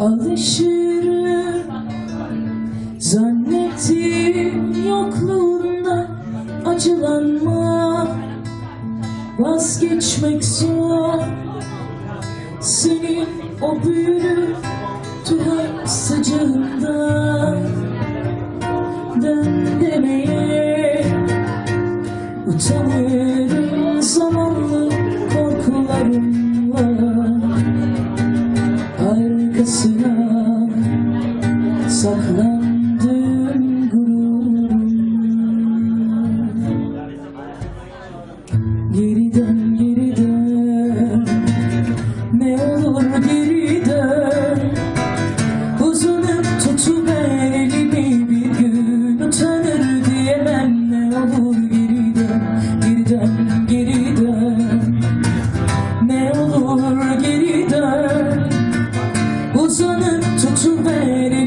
Alışırım Zannettim yokluğunda acılanma. Vazgeçmek zor. Senin o büyülü tuhaf sıcağında Dön demeye utanırım zamanlı korkularımla arkasına saklandığım gururum Geriden 우선은 저축배를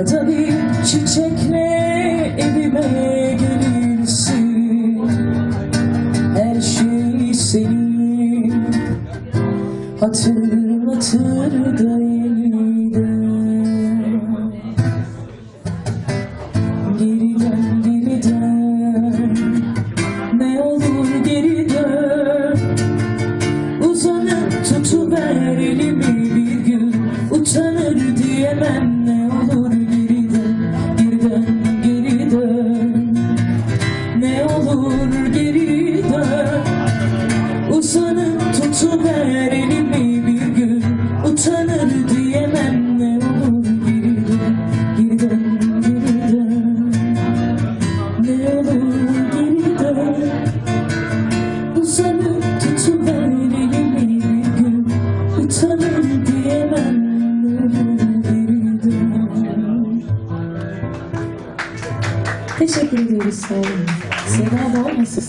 Ya da bir çiçekle evime gelirsin? Her şey senin teşekkür ederiz. Sağ olun. Seda da olmasın.